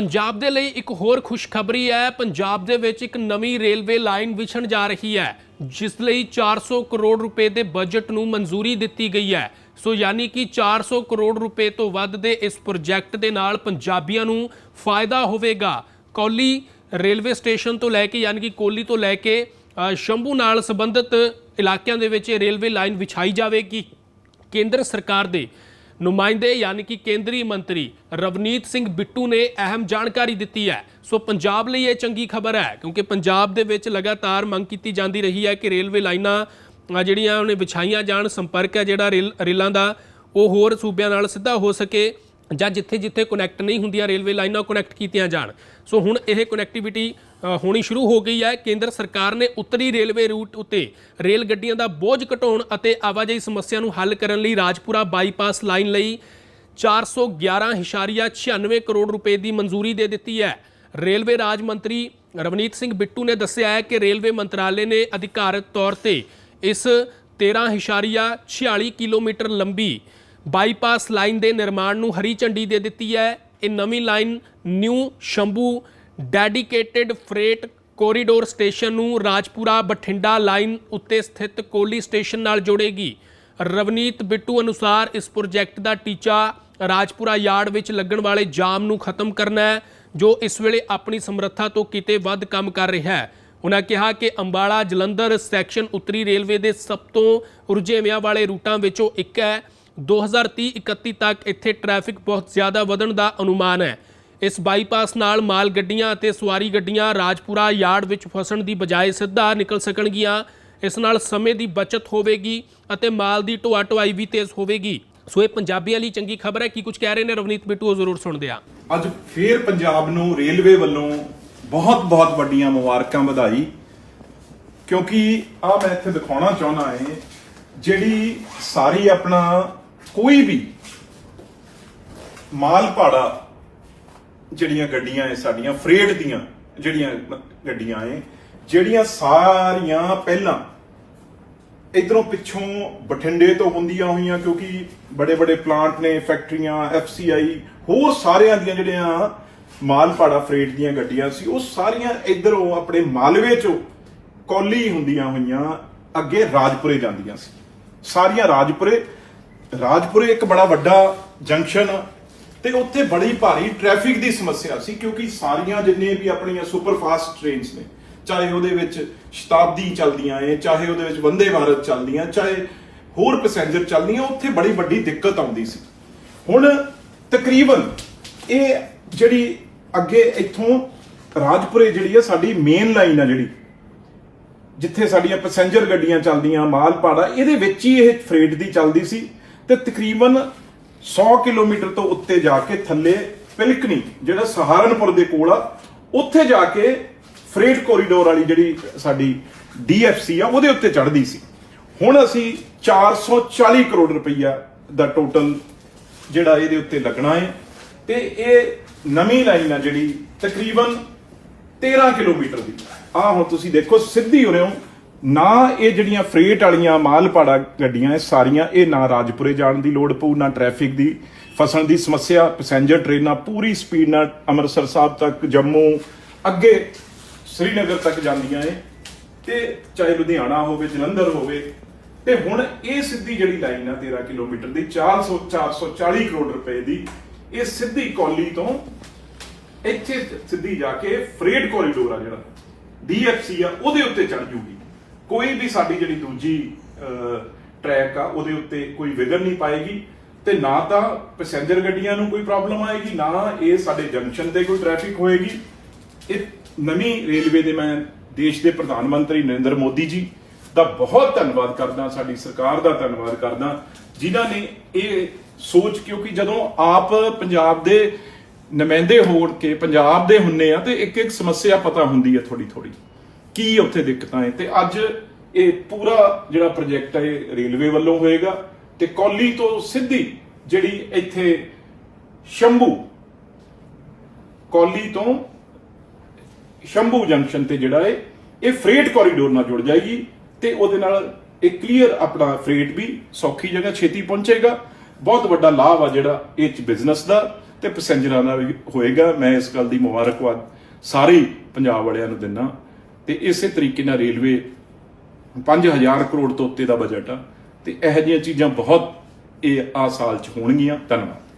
ਪੰਜਾਬ ਦੇ ਲਈ ਇੱਕ ਹੋਰ ਖੁਸ਼ਖਬਰੀ ਹੈ। ਪੰਜਾਬ ਦੇ ਵਿੱਚ ਇੱਕ ਨਵੀਂ ਰੇਲਵੇ ਲਾਈਨ ਵਿਛਣ ਜਾ ਰਹੀ ਹੈ, ਜਿਸ ਲਈ 400 ਕਰੋੜ ਰੁਪਏ ਦੇ ਬਜਟ ਨੂੰ ਮਨਜ਼ੂਰੀ ਦਿੱਤੀ ਗਈ ਹੈ। ਸੋ ਯਾਨੀ ਕਿ 400 ਕਰੋੜ ਰੁਪਏ ਤੋਂ ਵੱਧ ਦੇ ਇਸ ਪ੍ਰੋਜੈਕਟ ਦੇ ਨਾਲ ਪੰਜਾਬੀਆਂ ਨੂੰ ਫਾਇਦਾ ਹੋਵੇਗਾ। ਕੌਲੀ ਰੇਲਵੇ ਸਟੇਸ਼ਨ ਤੋਂ ਲੈ ਕੇ, ਯਾਨੀ ਕਿ ਕੋਲੀ ਤੋਂ ਲੈ ਕੇ ਸ਼ੰਭੂ ਨਾਲ ਸੰਬੰਧਿਤ ਇਲਾਕਿਆਂ ਦੇ ਵਿੱਚ ਇਹ ਰੇਲਵੇ ਲਾਈਨ ਵਿਛਾਈ ਜਾਵੇਗੀ। ਕੇਂਦਰ ਸਰਕਾਰ ਦੇ ਨੁਮਾਇੰਦੇ ਯਾਨੀ ਕਿ ਕੇਂਦਰੀ ਮੰਤਰੀ ਰਵਨੀਤ ਸਿੰਘ ਬਿੱਟੂ ਨੇ ਅਹਿਮ ਜਾਣਕਾਰੀ ਦਿੱਤੀ ਹੈ। ਸੋ ਪੰਜਾਬ ਲਈ ਇਹ ਚੰਗੀ ਖਬਰ ਹੈ, ਕਿਉਂਕਿ ਪੰਜਾਬ ਦੇ ਵਿੱਚ ਲਗਾਤਾਰ ਮੰਗ ਕੀਤੀ ਜਾਂਦੀ ਰਹੀ ਹੈ ਕਿ ਰੇਲਵੇ ਲਾਈਨਾਂ ਜਿਹੜੀਆਂ ਉਹਨੇ ਵਿਛਾਈਆਂ ਜਾਣ, ਸੰਪਰਕ ਹੈ ਜਿਹੜਾ ਰੇਲ, ਰੇਲਾਂ ਦਾ, ਉਹ ਹੋਰ ਸੂਬਿਆਂ ਨਾਲ ਸਿੱਧਾ ਹੋ ਸਕੇ। ਜਾਂ ਜਿੱਥੇ ਜਿੱਥੇ ਕਨੈਕਟ ਨਹੀਂ ਹੁੰਦੀਆਂ ਰੇਲਵੇ ਲਾਈਨਾਂ ਕਨੈਕਟ ਕੀਤੀਆਂ ਜਾਣ। ਸੋ ਹੁਣ ਇਹ ਕਨੈਕਟੀਵਿਟੀ ਹੋਣੀ ਸ਼ੁਰੂ ਹੋ ਗਈ ਹੈ। ਕੇਂਦਰ ਸਰਕਾਰ ਨੇ ਉੱਤਰੀ ਰੇਲਵੇ ਰੂਟ ਉੱਤੇ ਰੇਲ ਗੱਡੀਆਂ ਦਾ ਬੋਝ ਘਟਾਉਣ ਅਤੇ ਆਵਾਜਾਈ ਸਮੱਸਿਆ ਨੂੰ ਹੱਲ ਕਰਨ ਲਈ ਰਾਜਪੁਰਾ ਬਾਈਪਾਸ ਲਾਈਨ ਲਈ 411.96 ਕਰੋੜ ਰੁਪਏ ਦੀ ਮਨਜ਼ੂਰੀ ਦੇ ਦਿੱਤੀ ਹੈ। ਰੇਲਵੇ ਰਾਜ ਮੰਤਰੀ ਰਵਨੀਤ ਸਿੰਘ ਬਿੱਟੂ ਨੇ ਦੱਸਿਆ ਹੈ ਕਿ ਰੇਲਵੇ ਮੰਤਰਾਲੇ ਨੇ ਅਧਿਕਾਰਤ ਤੌਰ ਤੇ ਇਸ 13.46 ਕਿਲੋਮੀਟਰ ਲੰਬੀ ਬਾਈਪਾਸ ਲਾਈਨ ਦੇ ਨਿਰਮਾਣ ਨੂੰ ਹਰੀ ਝੰਡੀ ਦੇ ਦਿੱਤੀ ਹੈ। ਇਹ ਨਵੀਂ line new Shambhu dedicated freight corridor station ਨੂੰ ਰਾਜਪੁਰਾ ਬਠਿੰਡਾ ਲਾਈਨ ਉੱਤੇ ਸਥਿਤ ਕੋਲੀ ਸਟੇਸ਼ਨ ਨਾਲ ਜੋੜੇਗੀ। ਰਵਨੀਤ ਬਿੱਟੂ ਅਨੁਸਾਰ ਇਸ ਪ੍ਰੋਜੈਕਟ ਦਾ ਟੀਚਾ ਰਾਜਪੁਰਾ ਯਾਰਡ ਵਿੱਚ ਲੱਗਣ ਵਾਲੇ ਜਾਮ ਨੂੰ ਖਤਮ ਕਰਨਾ ਹੈ, ਜੋ ਇਸ ਵੇਲੇ ਆਪਣੀ ਸਮਰੱਥਾ ਤੋਂ ਕਿਤੇ ਵੱਧ ਕੰਮ ਕਰ ਰਿਹਾ ਹੈ। ਉਹਨਾਂ ਕਿਹਾ ਕਿ ਅੰਬਾਲਾ ਜਲੰਧਰ ਸੈਕਸ਼ਨ ਉੱਤਰੀ ਰੇਲਵੇ ਦੇ ਸਭ ਤੋਂ ਰੁਝੇਵਿਆਂ ਵਾਲੇ ਰੂਟਾਂ ਵਿੱਚੋਂ ਇੱਕ ਹੈ। 2030-31 ਤੱਕ ਇੱਥੇ ਟ੍ਰੈਫਿਕ ਬਹੁਤ ਜ਼ਿਆਦਾ ਵਧਣ ਦਾ ਅਨੁਮਾਨ ਹੈ। ਇਸ ਬਾਈਪਾਸ ਨਾਲ ਮਾਲ ਗੱਡੀਆਂ ਅਤੇ ਸਵਾਰੀ ਗੱਡੀਆਂ ਰਾਜਪੁਰਾ ਯਾਰਡ ਵਿੱਚ ਫਸਣ ਦੀ ਬਜਾਏ ਸਿੱਧਾ ਨਿਕਲ ਸਕਣਗੀਆਂ। ਇਸ ਨਾਲ ਸਮੇਂ ਦੀ ਬਚਤ ਹੋਵੇਗੀ ਅਤੇ ਮਾਲ ਦੀ ਢੋਆ ਢੁਆਈ ਵੀ ਤੇਜ਼ ਹੋਵੇਗੀ। ਸੋ ਇਹ ਪੰਜਾਬੀਆਂ ਲਈ ਚੰਗੀ ਖਬਰ ਹੈ। ਕੀ ਕੁਝ ਕਹਿ ਰਹੇ ਨੇ ਰਵਨੀਤ ਬਿੱਟੂ, ਉਹ ਜ਼ਰੂਰ ਸੁਣਦੇ ਆ ਅੱਜ ਫੇਰ ਪੰਜਾਬ ਨੂੰ ਰੇਲਵੇ ਵੱਲੋਂ ਬਹੁਤ ਬਹੁਤ ਵੱਡੀਆਂ ਮੁਬਾਰਕਾਂ ਵਧਾਈ। ਕਿਉਂਕਿ ਆ ਮੈਂ ਇੱਥੇ ਦਿਖਾਉਣਾ ਚਾਹੁੰਦਾ ਹਾਂ, ਜਿਹੜੀ ਸਾਰੀ ਆਪਣਾ ਕੋਈ ਵੀ ਮਾਲ ਭਾੜਾ ਜਿਹੜੀਆਂ ਗੱਡੀਆਂ ਐ ਸਾਡੀਆਂ ਫਰੇਟ ਦੀਆਂ ਜਿਹੜੀਆਂ ਗੱਡੀਆਂ ਐ ਜਿਹੜੀਆਂ ਸਾਰੀਆਂ ਪਹਿਲਾਂ ਇਧਰੋਂ ਪਿੱਛੋਂ ਬਠਿੰਡੇ ਤੋਂ ਹੁੰਦੀਆਂ ਹੋਈਆਂ, ਕਿਉਂਕਿ ਬੜੇ ਬੜੇ ਪਲਾਂਟ ਨੇ ਫੈਕਟਰੀਆਂ ਐਫਸੀਆਈ ਹੋਰ ਸਾਰਿਆਂ ਦੀਆਂ ਜਿਹੜੀਆਂ ਮਾਲ ਭਾੜਾ ਫਰੇਟ ਦੀਆਂ ਗੱਡੀਆਂ ਸੀ, ਉਹ ਸਾਰੀਆਂ ਇਧਰੋਂ ਆਪਣੇ ਮਾਲਵੇ ਚੋਂ ਕੌਲੀ ਹੁੰਦੀਆਂ ਹੋਈਆਂ, ਅੱਗੇ ਰਾਜਪੁਰੇ ਜਾਂਦੀਆਂ ਸੀ। ਸਾਰੀਆਂ ਰਾਜਪੁਰੇ ਰਾਜਪੁਰੇ ਇੱਕ ਬੜਾ ਵੱਡਾ ਜੰਕਸ਼ਨ ਆ ਤੇ ਉੱਥੇ ਬੜੀ ਭਾਰੀ ਟ੍ਰੈਫਿਕ ਦੀ ਸਮੱਸਿਆ ਸੀ, ਕਿਉਂਕਿ ਸਾਰੀਆਂ ਜਿੰਨੇ ਵੀ ਆਪਣੀਆਂ ਸੁਪਰ ਫਾਸਟ ਟ੍ਰੇਨਸ ਨੇ, ਚਾਹੇ ਉਹਦੇ ਵਿੱਚ ਸ਼ਤਾਬਦੀ ਚੱਲਦੀਆਂ ਏ ਚਾਹੇ ਉਹਦੇ ਵਿੱਚ ਵੰਦੇ ਭਾਰਤ ਚੱਲਦੀਆਂ, ਚਾਹੇ ਹੋਰ ਪੈਸੇਂਜਰ ਚੱਲਦੀਆਂ, ਉੱਥੇ ਬੜੀ ਵੱਡੀ ਦਿੱਕਤ ਆਉਂਦੀ ਸੀ। ਹੁਣ ਤਕਰੀਬਨ ਇਹ ਜਿਹੜੀ ਅੱਗੇ ਇੱਥੋਂ ਰਾਜਪੁਰੇ ਜਿਹੜੀ ਆ, ਸਾਡੀ ਮੇਨ ਲਾਈਨ ਆ ਜਿਹੜੀ, ਜਿੱਥੇ ਸਾਡੀਆਂ ਪੈਸੇਂਜਰ ਗੱਡੀਆਂ ਚੱਲਦੀਆਂ ਮਾਲ ਭਾੜਾ ਇਹਦੇ ਵਿੱਚ ਹੀ ਇਹ ਫਰੇਟ ਦੀ ਚੱਲਦੀ ਸੀ। ਤੇ ਤਕਰੀਬਨ 100 ਕਿਲੋਮੀਟਰ ਤੋਂ ਉੱਤੇ ਜਾ ਕੇ ਥੱਲੇ ਪਿਲਕਣੀ, ਜਿਹੜਾ ਸਹਾਰਨਪੁਰ ਦੇ ਕੋਲ ਆ, ਉੱਥੇ ਜਾ ਕੇ ਫਰੇਟ ਕੋਰੀਡੋਰ ਵਾਲੀ ਜਿਹੜੀ ਸਾਡੀ ਡੀਐਫਸੀ ਆ, ਉਹਦੇ ਉੱਤੇ ਚੜ੍ਹਦੀ ਸੀ। ਹੁਣ ਅਸੀਂ 440 ਕਰੋੜ ਰੁਪਈਆ ਦਾ ਟੋਟਲ ਜਿਹੜਾ ਇਹਦੇ ਉੱਤੇ ਲੱਗਣਾ ਹੈ ਤੇ ਇਹ ਨਵੀਂ ਲਾਈਨ ਆ ਜਿਹੜੀ ਤਕਰੀਬਨ 13 ਕਿਲੋਮੀਟਰ ਦੀ। ਆ ਹੁਣ ਤੁਸੀਂ ਦੇਖੋ, ਸਿੱਧੀ ਹੋ ਰਹੇ ਹੋ। ਨਾ ਇਹ ਜਿਹੜੀਆਂ ਫਰੇਟ ਵਾਲੀਆਂ ਮਾਲ ਭਾੜਾ ਗੱਡੀਆਂ ਇਹ ਸਾਰੀਆਂ, ਇਹ ਨਾ ਰਾਜਪੁਰੇ ਜਾਣ ਦੀ ਲੋੜ ਪਊ, ਨਾ ਟ੍ਰੈਫਿਕ ਦੀ ਫਸਣ ਦੀ ਸਮੱਸਿਆ, ਪੈਸੇਂਜਰ ਟ੍ਰੇਨਾਂ ਪੂਰੀ ਸਪੀਡ ਨਾਲ ਅੰਮ੍ਰਿਤਸਰ ਸਾਹਿਬ ਤੱਕ, ਜੰਮੂ, ਅੱਗੇ ਸ੍ਰੀਨਗਰ ਤੱਕ ਜਾਂਦੀਆਂ ਏ ਤੇ ਚਾਹੇ ਲੁਧਿਆਣਾ ਹੋਵੇ, ਜਲੰਧਰ ਹੋਵੇ, ਤੇ ਹੁਣ ਇਹ ਸਿੱਧੀ ਜਿਹੜੀ ਲਾਈਨ ਆ 13 ਕਿਲੋਮੀਟਰ ਦੀ 400 440 ਕਰੋੜ ਰੁਪਏ ਦੀ, ਇਹ ਸਿੱਧੀ ਕੌਲੀ ਤੋਂ ਇੱਥੇ ਸਿੱਧੀ ਜਾ ਕੇ ਫਰੇਟ ਕੋਰੀਡੋਰ ਆ ਜਿਹੜਾ, ਡੀਐਫਸੀ ਆ, ਉਹਦੇ ਉੱਤੇ ਚੜ ਜੂਗੀ। ਕੋਈ ਵੀ ਸਾਡੀ ਜਿਹੜੀ ਦੂਜੀ ਟਰੈਕ ਆ, ਉਹਦੇ ਉੱਤੇ ਕੋਈ ਵਿਗੜ ਨਹੀਂ ਪਾਏਗੀ ਤੇ ਨਾ ਤਾਂ ਪੈਸੇਂਜਰ ਗੱਡੀਆਂ ਨੂੰ ਕੋਈ ਪ੍ਰੋਬਲਮ ਆਏਗੀ, ਨਾ ਇਹ ਸਾਡੇ ਜੰਕਸ਼ਨ ਤੇ ਕੋਈ ਟ੍ਰੈਫਿਕ ਹੋਏਗੀ। ਇਹ ਨਵੀਂ ਰੇਲਵੇ ਦੇ ਮੈਂ ਦੇਸ਼ ਦੇ ਪ੍ਰਧਾਨ ਮੰਤਰੀ ਨਰਿੰਦਰ ਮੋਦੀ ਜੀ ਦਾ ਬਹੁਤ ਧੰਨਵਾਦ ਕਰਦਾ, ਸਾਡੀ ਸਰਕਾਰ ਦਾ ਧੰਨਵਾਦ ਕਰਦਾ, ਜਿਨ੍ਹਾਂ ਨੇ ਇਹ ਸੋਚ, ਕਿਉਂਕਿ ਜਦੋਂ ਆਪ ਪੰਜਾਬ ਦੇ ਨੁਮਾਇੰਦੇ ਹੋਣ ਕੇ ਪੰਜਾਬ ਦੇ ਹੁੰਨੇ ਆ, ਤੇ ਇੱਕ ਇੱਕ ਸਮੱਸਿਆ ਪਤਾ ਹੁੰਦੀ ਹੈ ਥੋੜੀ ਥੋੜੀ ਕੀ ਉੱਥੇ ਦਿੱਕਤਾਂ ਹੈ ਤੇ ਅੱਜ ਇਹ ਪੂਰਾ ਜਿਹੜਾ ਪ੍ਰੋਜੈਕਟ ਹੈ, ਇਹ ਰੇਲਵੇ ਵੱਲੋਂ ਹੋਏਗਾ ਤੇ ਕੌਲੀ ਤੋਂ ਸਿੱਧੀ ਜਿਹੜੀ ਇੱਥੇ ਸ਼ੰਭੂ, ਕੌਲੀ ਤੋਂ ਸ਼ੰਭੂ ਜੰਕਸ਼ਨ ਤੇ ਜਿਹੜਾ ਹੈ, ਇਹ ਫਰੇਟ ਕੋਰੀਡੋਰ ਨਾਲ ਜੁੜ ਜਾਏਗੀ ਤੇ ਉਹਦੇ ਨਾਲ ਇਹ ਕਲੀਅਰ ਆਪਣਾ ਫਰੇਟ ਵੀ ਸੌਖੀ ਜਗ੍ਹਾ ਛੇਤੀ ਪਹੁੰਚੇਗਾ। ਬਹੁਤ ਵੱਡਾ ਲਾਭ ਆ ਜਿਹੜਾ ਇਹ ਚ ਬਿਜ਼ਨਸ ਦਾ ਤੇ ਪੈਸੇਂਜਰਾਂ ਦਾ ਵੀ ਹੋਏਗਾ। ਮੈਂ ਇਸ ਗੱਲ ਦੀ ਮੁਬਾਰਕਬਾਦ ਸਾਰੇ ਪੰਜਾਬ ਵਾਲਿਆਂ ਨੂੰ ਦਿੰਦਾ। ਤੇ ਇਸੇ ਤਰੀਕੇ ਨਾਲ ਰੇਲਵੇ 5000 ਕਰੋੜ ਤੋਂ ਉੱਤੇ ਦਾ ਬਜਟ ਆ। ਤੇ ਇਹੋ ਜਿਹੀਆਂ ਚੀਜ਼ਾਂ ਬਹੁਤ ਇਹ ਆ ਸਾਲ ਚ ਹੋਣਗੀਆਂ। ਧੰਨਵਾਦ।